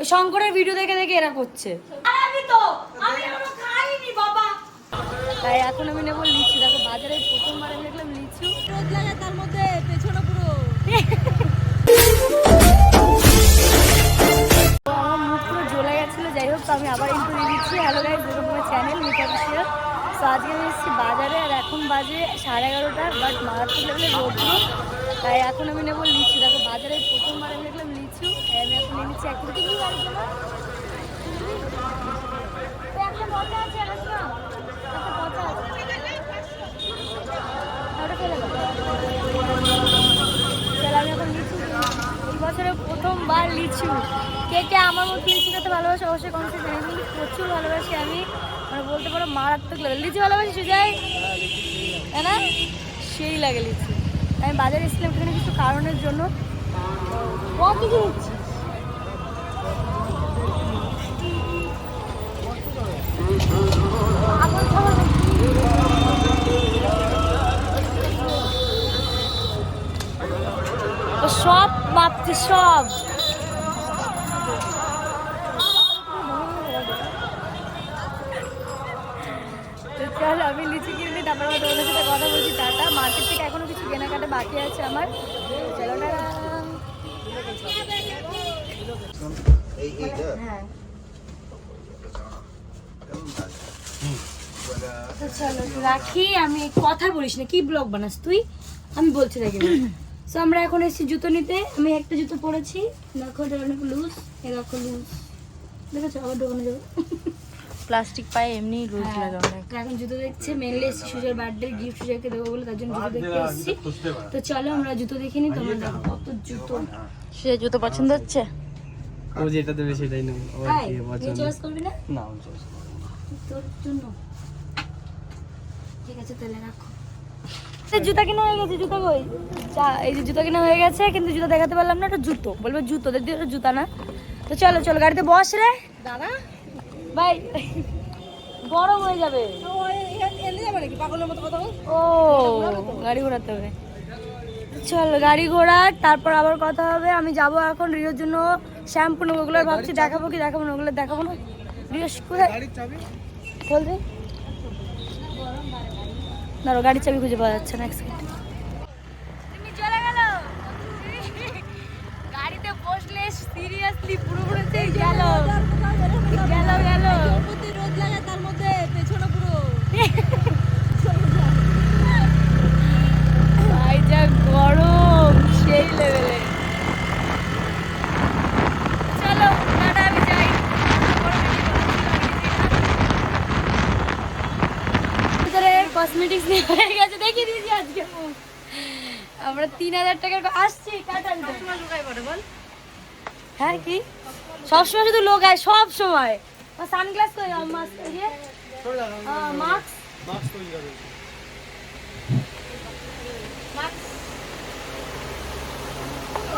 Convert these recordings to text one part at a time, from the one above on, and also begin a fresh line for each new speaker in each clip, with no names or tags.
শঙ্করের ভিডিও দেখে দেখে এরা করছে। আমি তো আমি এখনও খাইনি বাবা। তাই এখন আমি নেব লিচু। দেখো বাজারে প্রথমবার আমি দেখলাম লিচু।
রোদ লাগে তার মধ্যে পেছনে পুরো।
আমার মুখ পুরো জ্বলে গেছিল। যাই হোক তো আমি আবার ইন্টু দিয়ে দিচ্ছি হ্যালো গাইজ যেরকম চ্যানেল মিটা শেয়ার তো আজকে আমি এসেছি বাজারে আর এখন বাজে সাড়ে এগারোটা বাট মারাত্মক লেভেলে রোদ্র তাই এখন আমি নেব লিচু। দেখো, বাজারে প্রথমবার আমি দেখলাম লিচু আমি এখন নিয়ে নিচ্ছি এক কেজি। কি গাড়ি তোমার? তো একটা পচা আছে আর একটা একটা পচা আছে। ওটা ফেলে দাও। চলো আমি এখন লিচু কিনি। প্রথমবার লিচু। কে কে আমার মতো লিচু খেতে ভালোবাসে অবশ্যই কমেন্টে জানিয়ে দিন। প্রচুর ভালোবাসি আমি। মানে বলতে পারো মারাত্মক লাগে। লিচু ভালোবাসি সুজাই তাই না? সেই লাগে লিচু। আমি বাজারে এসেছিলাম এখানে কিছু কারণের জন্য। সব মাপছে সব তো চল আমি লিচু কিনে তারপর আমার তোমাদের সাথে কথা বলছি টাটা মার্কেট থেকে এখনও কিছু কেনাকাটা তো চলো রাখি, আমি কথা বলিস না, কি ব্লগ বানাস তুই? আমি বলছি দেখি সো আমরা এখন এসেছি জুতো নিতে। আমি একটা জুতো পরেছি। দেখো, এটা অনেক লুজ এ দেখো লুজ দেখেছ? আবার দোকানে যাব।
প্লাস্টিক পায়ে এমনি রোদ
হ্যাঁ,
লাগে অনেক।
এখন জুতো দেখছে মেনলি এসেছি সুজার বার্থডে গিফট সুজাকে দেবো বলে তার জন্য জুতো দেখতে এসেছি। তো চলো আমরা জুতো দেখে নিই তোমার দেখো কত জুতো।
সে জুতো পছন্দ হচ্ছে?
ও যেটা দেবে সেটাই নেব
তুই চয়েস করবি না?
না আমি করব
তোর জন্য। ঠিক আছে তাহলে রাখো। জুতা কেনা হয়ে গেছে জুতা কই? এই যে জুতা কেনা হয়ে গেছে কিন্তু জুতা দেখাতে পারলাম না এটা জুতো। বলবে জুতো দেখবি জুতা না। তো চলো চলো গাড়িতে বস রে।
দাদা
ভাই গরম হয়ে যাবে।
এনে যাবে নাকি পাগলের মতো কথা
ও। গাড়ি ঘোরাতে হবে। চলো গাড়ি ঘোড়া তারপর আবার কথা হবে। আমি যাব এখন রিওর জন্য শ্যাম্পু নেব ওগুলো ভাবছি দেখাবো কি দেখাবো না ওগুলো দেখাবো না। রিও কোথায় খোল দে গাড়ির চাবি খুঁজে পাওয়া যাচ্ছে না এক সেকেন্ড তুমি চলে গেল গাড়িতে বসলে সিরিয়াসলি পুরো পুরো সেই গেল গেল গেল
প্রতি রোদ লাগে তার মধ্যে পেছনে পুরো
ভাই, যা গরম, সেই লেভেলে চলো টাটা কসমেটিক্স নিয়ে গেছে, দেখিয়ে দিয়েছি আজকে। আমরা তিন হাজার টাকার আসছি, টাটা
বল।
হ্যাঁ কি? সবসময় শুধু লোক আয় সব সময় সানগ্লাস কই? মাস্ক ইয়ে মাস্ক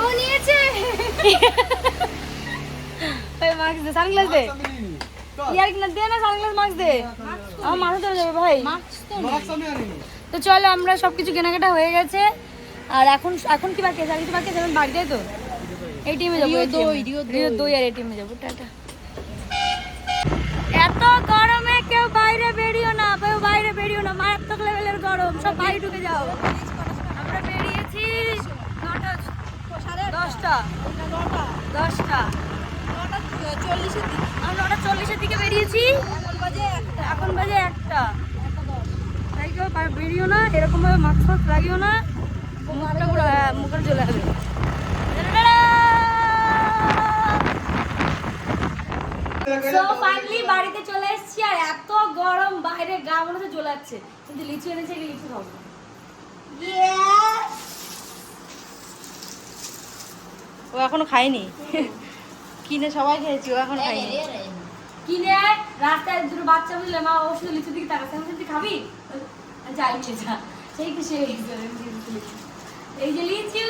ও, নিয়েছে। ওই মাস্ক দে সানগ্লাস দে। ইয়ার কিনা, দে না সানগ্লাস মাস্ক দে। আমার মাথা ধরে যাবে, ভাই। তো চলো, আমরা সবকিছু কেনাকাটা হয়ে গেছে। আর এখন এখন কি বাকি আছে? আর কিছু বাকি আছে? এখন বাড়ি যাই তো। এটিএমে যাব
রিও দই,
আর এটিএমে যাব টাটা। এত গরমে কেউ বাইরে বেরিও না কেউ বাইরে বেরিও না মারাত্মক লেভেলের গরম সব বাড়ি ঢুকে যাও। আমরা বেরিয়েছি নটা দশটা দশটা।
চল্লিশের দিকে
আমরা নটা চল্লিশের দিকে বেরিয়েছি
এখন বাজে একটা।
এখন বাজে একটা
একটা দশ
তাই কেউ বেরিও না এরকম ভাবে মাস্ক ফাস্ক লাগিও না মুখটা পুরো হ্যাঁ, মুখে চলে আসবে So finally বাড়িতে চলে এসেছি আর এত গরম বাইরে গা মনে হচ্ছে জ্বলে যাচ্ছে কিন্তু লিচু এনেছে কি লিচু খাব?
ও এখনও খায়নি? কিনে সবাই খেয়েছি ও এখন খায়নি।
কিনে রাস্তায় দুটো বাচ্চা বুঝলে মা ও শুধু লিচু দিকে তাকাচ্ছে আমি তুই খাবি? যাই যা। সেই খুশি হয়ে গেছে। এই যে লিচু।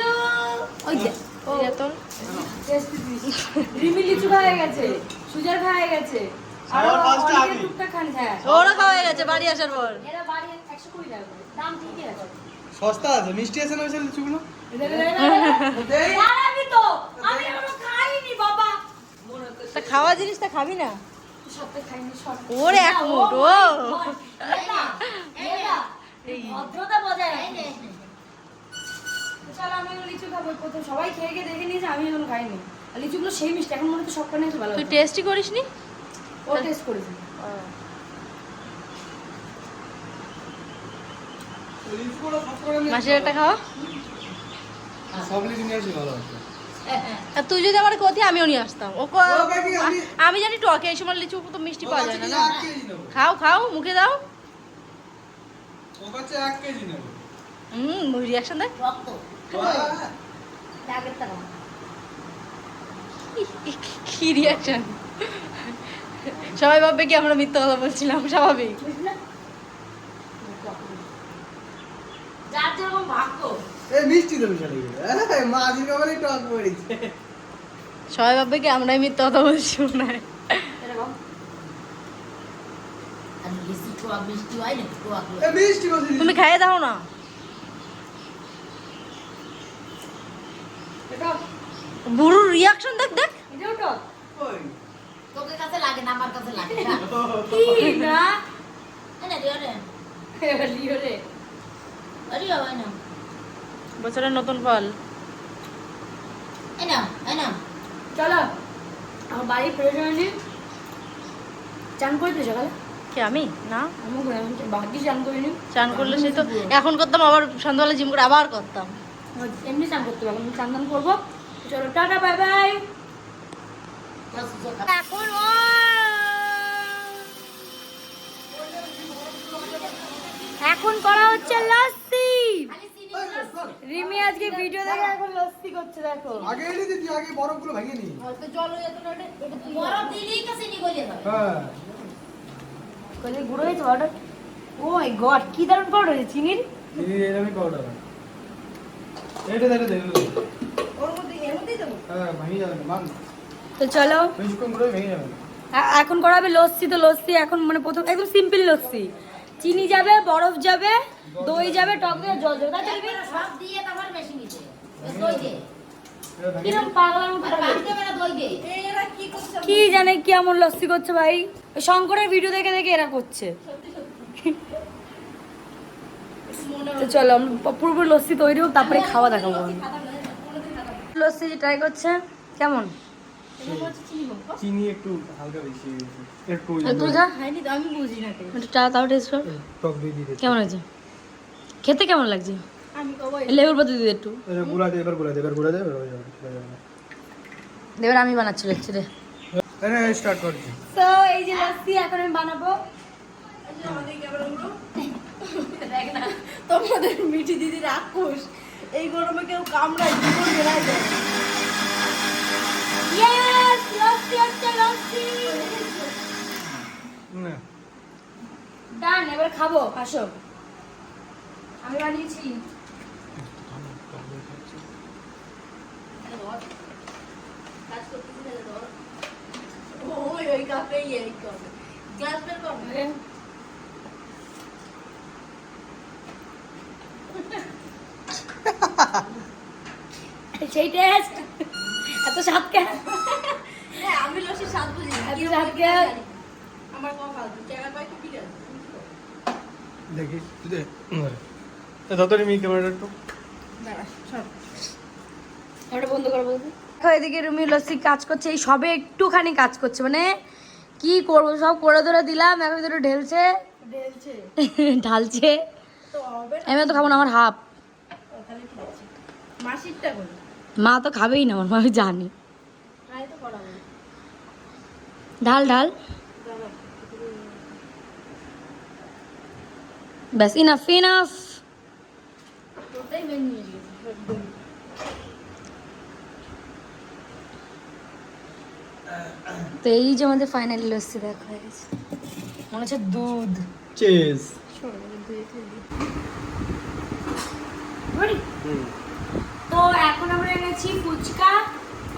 ওই যে ও রিমি লিচু খাওয়া গেছে। সুজার খাওয়া গেছে। আর টুকটাক খান হ্যাঁ।
ওরা খাওয়া হয়ে গেছে বাড়ি আসার পর।
এরা বাড়ি একশো কুড়ি টাকা করে। দাম ঠিকই আছে।
সস্তা আছে মিষ্টি আছে না ওই লিচুগুলো
আমি তো আমি এখনও খাইনি বাবা। মনে
খাওয়া জিনিসটা খাবি না? ওর এক মুঠ। ও
ভদ্রতা বজায় চলো আমি লিচু খাব প্রথম সবাই খেয়ে খেয়ে দেখে নিয়েছে আমি এখন খাইনি। লিচুগুলো সেই মিষ্টি এখন মনে হচ্ছে সবটা নিয়ে ভালো
তুই টেস্টই করিসনি
ও টেস্ট করেছি।
সব
মাসির একটা খাওয়া?
সব লিচু নিয়ে আসি ভালো হতো
তুই যদি আমার কথি আমিও নিয়ে আসতাম। ও
আমি-
জানি টকে এই সময় লিচু তো মিষ্টি পাওয়া যায় না খাও খাও মুখে দাও। হুম রিয়াকশন দেখ। কি রিয়াকশন সবাই ভাববে কি আমরা মিথ্যা কথা বলছিলাম স্বাভাবিক।
পড়েছে।
সবাই ভাববে কি আমরাই মিথ্যা কথা বলছি না
এরকম।
এই মিষ্টি বসে
তুমি খাইয়ে দাও না।
এটা
বুড়ুর রিয়াকশন দেখ দেখ।
এটাও টক
ওই
তোকে কাছে লাগে না আমার কাছে লাগে না
কি না
এনে দিও রে
লিও রে
আরে বাবা না
বছরের নতুন ফল।
এনা এনা
চলো আমার বাড়ির প্রয়োজনে চান করে দিই সকালে।
কি আমি? না?
আমি ভাগ্যি চান করিনি
চান করলে সেই তো এখন করতাম আবার সন্ধ্যাবেলা জিম করে আবার করতাম।
এমনি চান করতে পারব আমি চান করব। চলো টাটা বাই বাই। এখন এখন করা হচ্ছে লস্যি রিমি আজকে ভিডিও দেখে এখন লস্যি করছে দেখো।
আগে এনে দিদি আগে বরফগুলো ভেঙে নি।
বরফ দিলেই কাছে নি গলে
হ্যাঁ।
কোথায় গুঁড়ো হয়েছে পাউডার ও মাই গড কি দারুণ পাউডার হয়েছে চিনির?
চিনি এরকমই পাউডার এটা দেখে দেখে। হ্যাঁ ভেঙে যাবে না মান।
তো চলো।
যাবে।
এখন করা হবে লস্যি তো লস্যি এখন মানে প্রথম একদম সিম্পল লস্যি। চিনি যাবে বরফ যাবে দই যাবে টক দই জল যাবে। তাই তো
সব দিয়ে তারপর মেশিন দিতে দই দে
এটা ভেঙে
কিরম পাগলার মতো করে।
পাঁচটা বেলা। দই দে
কি জানে কি এমন লস্যি করছে ভাই? শঙ্করের ভিডিও দেখে দেখে এরা করছে। তো চলো আমরা পুরোপুরি লস্যি তৈরি হোক তারপরে খাওয়া দেখাবো আমি। লস্যি ট্রাই করছে কেমন?
চিনি একটু হালকা বেশি একটু
তুই খা
আমি বুঝি না
একটু চা তাও টেস্ট কর।
টক দই দিয়ে
কেমন হয়েছে? খেতে কেমন লাগছে? লেবুর পাতা দিয়ে একটু।
এবার এবার এবার
আমি বানাচ্ছি লাগছে রে।
স্টার্ট করছি।
তো এই যে লস্যি এখন আমি বানাবো।
তোমাদের মিঠি দিদি রাক্ষস এই গরমে কেউ কামড়ায় জীবন বেড়ায় যায়।
ডান এবার খাব আসো। আমি বানিয়েছি।
ওই ওই কাপেই এই কাপে। গ্লাস বের কর
সেই টেস্ট এত স্বাদ কেন?
হ্যাঁ আমি লসি স্বাদ বুঝি
এত স্বাদ কেন?
আমার কম ফালতু। টাকা পাই কি
দেখি তুই দে তাড়াতাড়ি মি ক্যামেরাটা একটু।
দাঁড়া সব
ওটা বন্ধ করো বলতে এদিকে রুমি লস্যি কাজ করছে এই সবে একটুখানি কাজ করছে মানে কি করব সব করে ধরে দিলাম এখন ভিতরে ঢেলছে।
ঢেলছে?
ঢালছে।
তো হবে না।
আমি তো খাব না আমার হাফ।
মাসিরটা করি।
মা তো খাবেই না আমার মা জানি। ঢাল ঢাল ব্যাস ইনাফ ইনাফ তো এই যে আমাদের ফাইনালি লস্যি দেখা হয়ে গেছে। মনে হচ্ছে দুধ।
চেস
তো এখন আমরা এনেছি ফুচকা,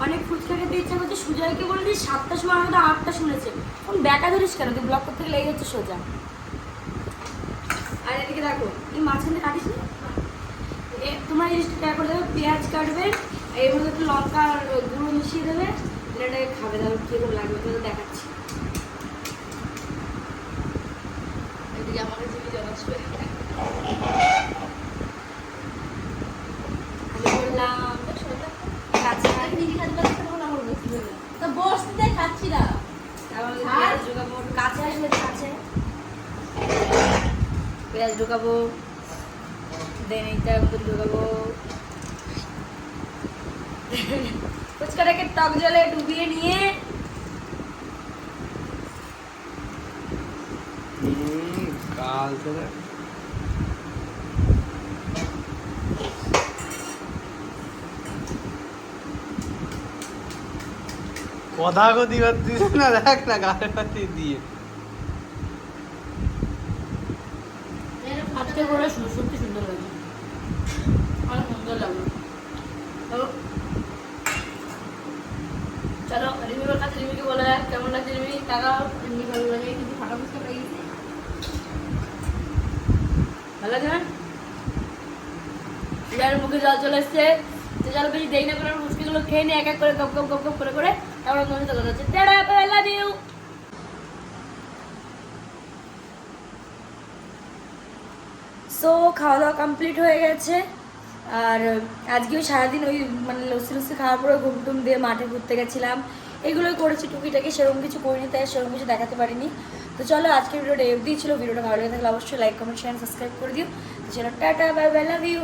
অনেক ফুচকা খেতে ইচ্ছা করছে। সুজয়কে বলে দিই, সাতটার সময় আমাদের আটটা শুনেছে। এখন ব্যাটা ধরিস কেন? তুই ব্লক করতে লেগে যাচ্ছে সোজা। আর এদিকে দেখো, এই মাঝখানে কাটিস না? তোমরা জিনিসটা ট্রাই করে দেবে পেঁয়াজ কাটবে, এর মধ্যে একটু লঙ্কা গুঁড়ো মিশিয়ে দেবে এটা খাবে, তাহলে কীরকম লাগবে তো দেখাচ্ছি।
এদিকে আমাকে জিবি জানাচ্ছে
আমি বললাম কাছে
তো বসতে খাচ্ছি না
তারপর পেঁয়াজ ঢুকাবো কাছে আসলে কাছে পেঁয়াজ ঢুকাবো দেন এইটার মধ্যে ঢুকাবো ফুচকাটাকে টক জলে ডুবিয়ে নিয়ে
কাল থেকে কথা কথি দিছে না দেখ না গালে পাতি দিয়ে
আজকে করে সত্যি সুন্দর লাগছে লাগল তো চলো রিমির কাছে রিমিকে বলে কেমন লাগছে রিমি? টাকা এমনি ভালো লাগে, কিন্তু ফাটা ফুচকা পেয়ে ভালো লাগে যার মুখে জল চলে এসছে। তো চলো বেশি দেরি না করে মুচকিগুলো খেয়ে নিয়ে এক এক করে গপ গপ গপ গপ, করে করে তারপর তোমার সাথে কথা হচ্ছে। লাভ ইউ
সো খাওয়া দাওয়া কমপ্লিট হয়ে গেছে। আর আজকেও সারাদিন ওই মানে লস্যি লস্যি খাওয়ার পরে ঘুম টুম দিয়ে মাঠে ঘুরতে গেছিলাম। এগুলোই করেছি টুকিটাকে, সেরকম কিছু করিনি, তাই সেরকম কিছু দেখাতে পারিনি। তো চলো, আজকের ভিডিওটা এফ ছিল। ভিডিওটা ভালো লেগে থাকলে অবশ্যই লাইক কমেন্ট শেয়ার সাবস্ক্রাইব করে দিও। তো চলো, tata bye bye love you